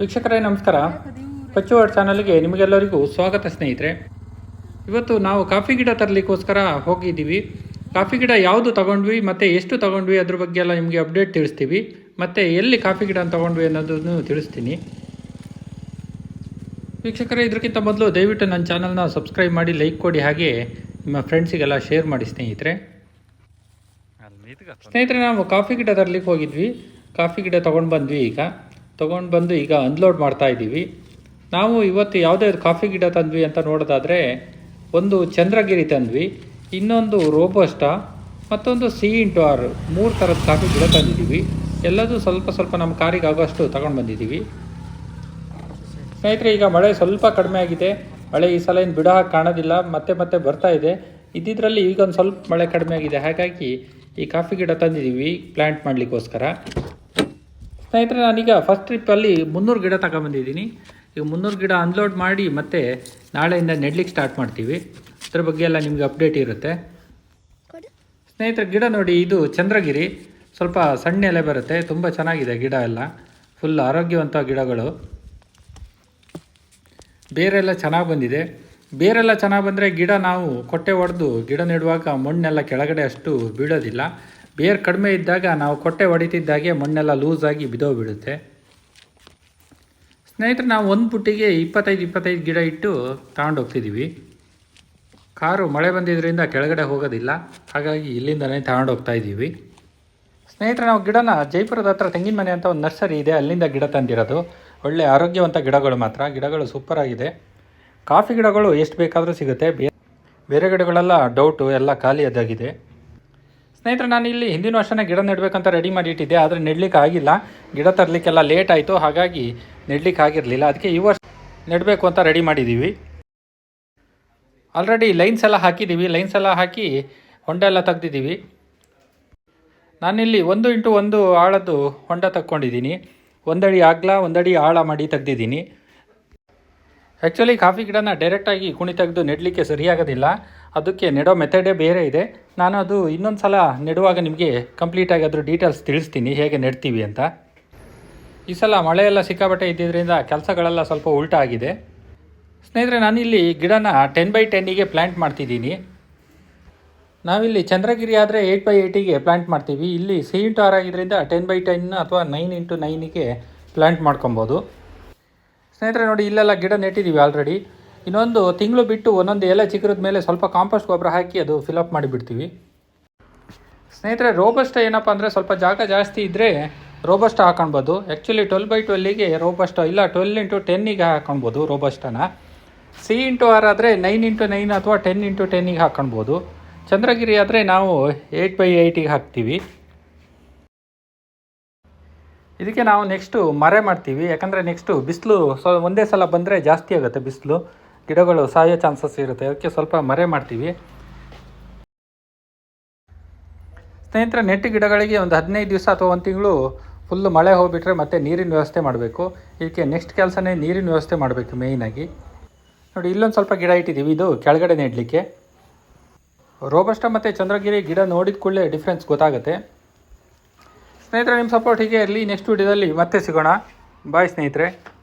ವೀಕ್ಷಕರೇ ನಮಸ್ಕಾರ. ಕಚ್ಚುವಾಡ್ ಚಾನಲ್ಗೆ ನಿಮಗೆಲ್ಲರಿಗೂ ಸ್ವಾಗತ ಸ್ನೇಹಿತರೆ. ಇವತ್ತು ನಾವು ಕಾಫಿ ಗಿಡ ತರಲಿಕ್ಕೋಸ್ಕರ ಹೋಗಿದ್ದೀವಿ. ಕಾಫಿ ಗಿಡ ಯಾವುದು ತಗೊಂಡ್ವಿ ಮತ್ತು ಎಷ್ಟು ತಗೊಂಡ್ವಿ ಅದ್ರ ಬಗ್ಗೆ ಎಲ್ಲ ನಿಮಗೆ ಅಪ್ಡೇಟ್ ತಿಳಿಸ್ತೀವಿ. ಮತ್ತು ಎಲ್ಲಿ ಕಾಫಿ ಗಿಡ ತಗೊಂಡ್ವಿ ಅನ್ನೋದನ್ನು ತಿಳಿಸ್ತೀನಿ. ವೀಕ್ಷಕರೇ ಇದಕ್ಕಿಂತ ಮೊದಲು ದಯವಿಟ್ಟು ನನ್ನ ಚಾನಲ್ನ ಸಬ್ಸ್ಕ್ರೈಬ್ ಮಾಡಿ ಲೈಕ್ ಕೊಡಿ ಹಾಗೆ ನಿಮ್ಮ ಫ್ರೆಂಡ್ಸಿಗೆಲ್ಲ ಶೇರ್ ಮಾಡಿ ಸ್ನೇಹಿತರೆ. ಸ್ನೇಹಿತರೆ ನಾವು ಕಾಫಿ ಗಿಡ ತರಲಿಕ್ಕೆ ಹೋಗಿದ್ವಿ. ಕಾಫಿ ಗಿಡ ತೊಗೊಂಡು ಬಂದ್ವಿ ಈಗ. ತೊಗೊಂಡು ಬಂದು ಈಗ ಅನ್ಲೋಡ್ ಮಾಡ್ತಾ ಇದ್ದೀವಿ. ನಾವು ಇವತ್ತು ಯಾವುದೇ ಕಾಫಿ ಗಿಡ ತಂದ್ವಿ ಅಂತ ನೋಡೋದಾದರೆ, ಒಂದು ಚಂದ್ರಗಿರಿ ತಂದ್ವಿ, ಇನ್ನೊಂದು ರೋಬೋಸ್ಟ, ಮತ್ತೊಂದು ಸಿ ಇಂಟು ಆರ್ ಮೂರು ಥರದ ಕಾಫಿ ಗಿಡ ತಂದಿದ್ದೀವಿ. ಎಲ್ಲದೂ ಸ್ವಲ್ಪ ಸ್ವಲ್ಪ ನಮ್ಮ ಕಾರಿಗೆ ಆಗೋಷ್ಟು ತಗೊಂಡು ಬಂದಿದ್ದೀವಿ. ಸ್ನೇಹಿತರೆ, ಈಗ ಮಳೆ ಸ್ವಲ್ಪ ಕಡಿಮೆ ಆಗಿದೆ. ಮಳೆ ಈ ಸಲ ಏನು ಬಿಡ ಹಾಗೆ ಕಾಣೋದಿಲ್ಲ, ಮತ್ತೆ ಮತ್ತೆ ಬರ್ತಾ ಇದೆ. ಇದ್ದಿದ್ರಲ್ಲಿ ಈಗ ಒಂದು ಸ್ವಲ್ಪ ಮಳೆ ಕಡಿಮೆ ಆಗಿದೆ. ಹಾಗಾಗಿ ಈ ಕಾಫಿ ಗಿಡ ತಂದಿದ್ದೀವಿ ಪ್ಲ್ಯಾಂಟ್ ಮಾಡಲಿಕ್ಕೋಸ್ಕರ. ಸ್ನೇಹಿತರೆ ನಾನೀಗ ಫಸ್ಟ್ ಟ್ರಿಪ್ಪಲ್ಲಿ ಮುನ್ನೂರು ಗಿಡ ತಗೊಂಬಂದಿದ್ದೀನಿ ಈಗ ಮುನ್ನೂರು ಗಿಡ ಅನ್ಲೋಡ್ ಮಾಡಿ ಮತ್ತೆ ನಾಳೆಯಿಂದ ನೆಡ್ಲಿಕ್ಕೆ ಸ್ಟಾರ್ಟ್ ಮಾಡ್ತೀವಿ. ಅದ್ರ ಬಗ್ಗೆ ಎಲ್ಲ ನಿಮಗೆ ಅಪ್ಡೇಟ್ ಇರುತ್ತೆ. ಸ್ನೇಹಿತರೆ ಗಿಡ ನೋಡಿ ಇದು ಚಂದ್ರಗಿರಿ. ಸ್ವಲ್ಪ ಸಣ್ಣ ಎಲೆ ಬರುತ್ತೆ. ತುಂಬ ಚೆನ್ನಾಗಿದೆ ಗಿಡ ಎಲ್ಲ. ಫುಲ್ ಆರೋಗ್ಯವಂತ ಗಿಡಗಳು. ಬೇರೆಲ್ಲ ಚೆನ್ನಾಗಿ ಬಂದಿದೆ. ಬೇರೆಲ್ಲ ಚೆನ್ನಾಗಿ ಬಂದರೆ ಗಿಡ ನಾವು ಕೊಟ್ಟೆ ಹೊಡೆದು ಗಿಡ ನೆಡುವಾಗ ಮಣ್ಣೆಲ್ಲ ಕೆಳಗಡೆ ಅಷ್ಟು ಬೀಳೋದಿಲ್ಲ. ಬೇರೆ ಕಡಿಮೆ ಇದ್ದಾಗ ನಾವು ಕೊಟ್ಟೆ ಹೊಡಿತಿದ್ದಾಗೆ ಮಣ್ಣೆಲ್ಲ ಲೂಸಾಗಿ ಬಿಡುತ್ತೆ. ಸ್ನೇಹಿತರೆ, ನಾವು ಒಂದು ಪುಟ್ಟಿಗೆ ಇಪ್ಪತ್ತೈದು ಇಪ್ಪತ್ತೈದು ಗಿಡ ಇಟ್ಟು ತಗೊಂಡೋಗ್ತಿದ್ದೀವಿ ಕಾರು ಮಳೆ ಬಂದಿದ್ದರಿಂದ ಕೆಳಗಡೆ ಹೋಗೋದಿಲ್ಲ. ಹಾಗಾಗಿ ಇಲ್ಲಿಂದನೇ ತಗೊಂಡೋಗ್ತಾ ಇದ್ದೀವಿ. ಸ್ನೇಹಿತರೆ, ನಾವು ಗಿಡನ ಜೈಪುರದ ಹತ್ರ ತೆಂಗಿನ ಮನೆ ಅಂತ ಒಂದು ನರ್ಸರಿ ಇದೆ. ಅಲ್ಲಿಂದ ಗಿಡ ತಂದಿರೋದು. ಒಳ್ಳೆ ಆರೋಗ್ಯವಂತ ಗಿಡಗಳು ಮಾತ್ರ. ಗಿಡಗಳು ಸೂಪರ್ ಆಗಿದೆ. ಕಾಫಿ ಗಿಡಗಳು ಎಷ್ಟು ಬೇಕಾದರೂ ಸಿಗುತ್ತೆ. ಬೇರೆ ಗಿಡಗಳೆಲ್ಲ ಡೌಟು ಎಲ್ಲ ಖಾಲಿ ಅದಾಗಿದೆ ಸ್ನೇಹಿತರೆ, ನಾನು ಇಲ್ಲಿ ಹಿಂದಿನ ವರ್ಷನೇ ಗಿಡ ನೆಡಬೇಕಂತ ರೆಡಿ ಮಾಡಿ ಇಟ್ಟಿದ್ದೆ, ಆದರೆ ನೆಡ್ಲಿಕ್ಕೆ ಆಗಿಲ್ಲ. ಗಿಡ ತರಲಿಕ್ಕೆಲ್ಲ ಲೇಟ್ ಆಯಿತು, ಹಾಗಾಗಿ ನೆಡ್ಲಿಕ್ಕೆ ಆಗಿರಲಿಲ್ಲ. ಅದಕ್ಕೆ ಈ ವರ್ಷ ನೆಡಬೇಕು ಅಂತ ರೆಡಿ ಮಾಡಿದ್ದೀವಿ ಆಲ್ರೆಡಿ ಲೈನ್ಸ್ ಎಲ್ಲ ಹಾಕಿದ್ದೀವಿ ಲೈನ್ಸ್ ಎಲ್ಲ ಹಾಕಿ ಹೊಂಡ ಎಲ್ಲ ತೆಗ್ದಿದ್ದೀವಿ ನಾನಿಲ್ಲಿ ಒಂದು ಇಂಟು ಒಂದು ಆಳದ್ದು ಹೊಂಡ ತಕ್ಕೊಂಡಿದ್ದೀನಿ. ಒಂದಡಿ ಅಗಲ ಒಂದಡಿ ಆಳ ಮಾಡಿ ತೆಗ್ದಿದ್ದೀನಿ. ಆ್ಯಕ್ಚುಲಿ ಕಾಫಿ ಗಿಡನ ಡೈರೆಕ್ಟಾಗಿ ಕುಣಿ ತೆಗೆದು ನೆಡಲಿಕ್ಕೆ ಸರಿಯಾಗೋದಿಲ್ಲ. ಅದಕ್ಕೆ ನೆಡೋ ಮೆಥಡೇ ಬೇರೆ ಇದೆ. ನಾನು ಅದು ಇನ್ನೊಂದು ಸಲ ನೆಡುವಾಗ ನಿಮಗೆ ಕಂಪ್ಲೀಟಾಗಿ ಅದ್ರ ಡೀಟೇಲ್ಸ್ ತಿಳಿಸ್ತೀನಿ, ಹೇಗೆ ನೆಡ್ತೀವಿ ಅಂತ. ಈ ಸಲ ಮಳೆ ಎಲ್ಲ ಸಿಕ್ಕಾಬಟ್ಟೆ ಇದ್ದಿದ್ದರಿಂದ ಕೆಲಸಗಳೆಲ್ಲ ಸ್ವಲ್ಪ ಉಲ್ಟಾ ಆಗಿದೆ. ಸ್ನೇಹಿತರೆ, ನಾನಿಲ್ಲಿ ಗಿಡನ ಟೆನ್ ಬೈ ಟೆನ್ನಿಗೆ ಪ್ಲ್ಯಾಂಟ್ ಮಾಡ್ತಿದ್ದೀನಿ. ನಾವಿಲ್ಲಿ ಚಂದ್ರಗಿರಿ ಆದರೆ ಏಯ್ಟ್ ಬೈ ಏಯ್ಟಿಗೆ ಪ್ಲ್ಯಾಂಟ್ ಮಾಡ್ತೀವಿ. ಇಲ್ಲಿ ಸಿ ಇಂಟು ಆರ್ ಆಗಿದ್ದರಿಂದ ಟೆನ್ ಬೈ ಟೆನ್ ಅಥವಾ ನೈನ್ ಇಂಟು ನೈನಿಗೆ ಪ್ಲ್ಯಾಂಟ್ ಮಾಡ್ಕೊಬೋದು. ಸ್ನೇಹಿತರೆ ನೋಡಿ, ಇಲ್ಲೆಲ್ಲ ಗಿಡ ನೆಟ್ಟಿದ್ದೀವಿ ಆಲ್ರೆಡಿ ಇನ್ನೊಂದು ತಿಂಗಳು ಬಿಟ್ಟು ಒಂದೊಂದು ಎಲೆ ಚಿಕ್ಕರದ ಮೇಲೆ ಸ್ವಲ್ಪ ಕಾಂಪೋಸ್ಟ್ ಗೊಬ್ಬರ ಹಾಕಿ ಅದು ಫಿಲಪ್ ಮಾಡಿಬಿಡ್ತೀವಿ. ಸ್ನೇಹಿತರೆ ರೋಬಸ್ಟ್ ಏನಪ್ಪ ಅಂದರೆ ಸ್ವಲ್ಪ ಜಾಗ ಜಾಸ್ತಿ ಇದ್ದರೆ ರೋಬಸ್ಟ ಹಾಕೊಳ್ಬೋದು ಆ್ಯಕ್ಚುಲಿ ಟ್ವೆಲ್ ಬೈ ಟ್ವೆಲ್ಲಿಗೆ ರೋಬಸ್ಟ ಇಲ್ಲ ಟ್ವೆಲ್ ಇಂಟು ಟೆನ್ನಿಗೆ ಹಾಕೊಳ್ಬೋದು ರೋಬಸ್ಟನ ಸಿ ಇಂಟು ಆರ್ ಆದರೆ ನೈನ್ ಇಂಟು ನೈನ್ ಅಥವಾ ಟೆನ್ ಇಂಟು ಟೆನ್ನಿಗೆ ಹಾಕೊಳ್ಬೋದು ಚಂದ್ರಗಿರಿ ಆದರೆ ನಾವು ಏಯ್ಟ್ ಬೈ ಏಯ್ಟಿಗೆ ಹಾಕ್ತೀವಿ. ಇದಕ್ಕೆ ನಾವು ನೆಕ್ಸ್ಟು ಮರೆ ಮಾಡ್ತೀವಿ. ಯಾಕಂದರೆ ನೆಕ್ಸ್ಟು ಬಿಸಿಲು ಸೊ ಒಂದೇ ಸಲ ಬಂದರೆ ಜಾಸ್ತಿ ಆಗುತ್ತೆ ಬಿಸಿಲು. ಗಿಡಗಳು ಸಾಯೋ ಚಾನ್ಸಸ್ ಇರುತ್ತೆ. ಅದಕ್ಕೆ ಸ್ವಲ್ಪ ಮರೆ ಮಾಡ್ತೀವಿ. ಸ್ನೇಹಿತರೆ, ನೆಟ್ಟು ಗಿಡಗಳಿಗೆ ಒಂದು ಹದಿನೈದು ದಿವಸ ಅಥವಾ ಒಂದು ತಿಂಗಳು ಫುಲ್ಲು ಮಳೆ ಹೋಗ್ಬಿಟ್ರೆ ಮತ್ತೆ ನೀರಿನ ವ್ಯವಸ್ಥೆ ಮಾಡಬೇಕು. ಇದಕ್ಕೆ ನೆಕ್ಸ್ಟ್ ಕೆಲಸನೇ ನೀರಿನ ವ್ಯವಸ್ಥೆ ಮಾಡಬೇಕು ಮೇಯ್ನಾಗಿ ನೋಡಿ, ಇಲ್ಲೊಂದು ಸ್ವಲ್ಪ ಗಿಡ ಇಟ್ಟಿದ್ದೀವಿ. ಇದು ಕೆಳಗಡೆ ನೆಡಲಿಕ್ಕೆ. ರೋಬಸ್ಟ ಮತ್ತು ಚಂದ್ರಗಿರಿ ಗಿಡ ನೋಡಿದ ಕೂಡಲೇ ಡಿಫ್ರೆನ್ಸ್ ಗೊತ್ತಾಗುತ್ತೆ. ಸ್ನೇಹಿತರೆ ನಿಮ್ಮ ಸಪೋರ್ಟ್ ಹೀಗೆ ಇರಲಿ. ನೆಕ್ಸ್ಟ್ ವೀಡಿಯೋದಲ್ಲಿ ಮತ್ತೆ ಸಿಗೋಣ. ಬಾಯ್ ಸ್ನೇಹಿತರೆ.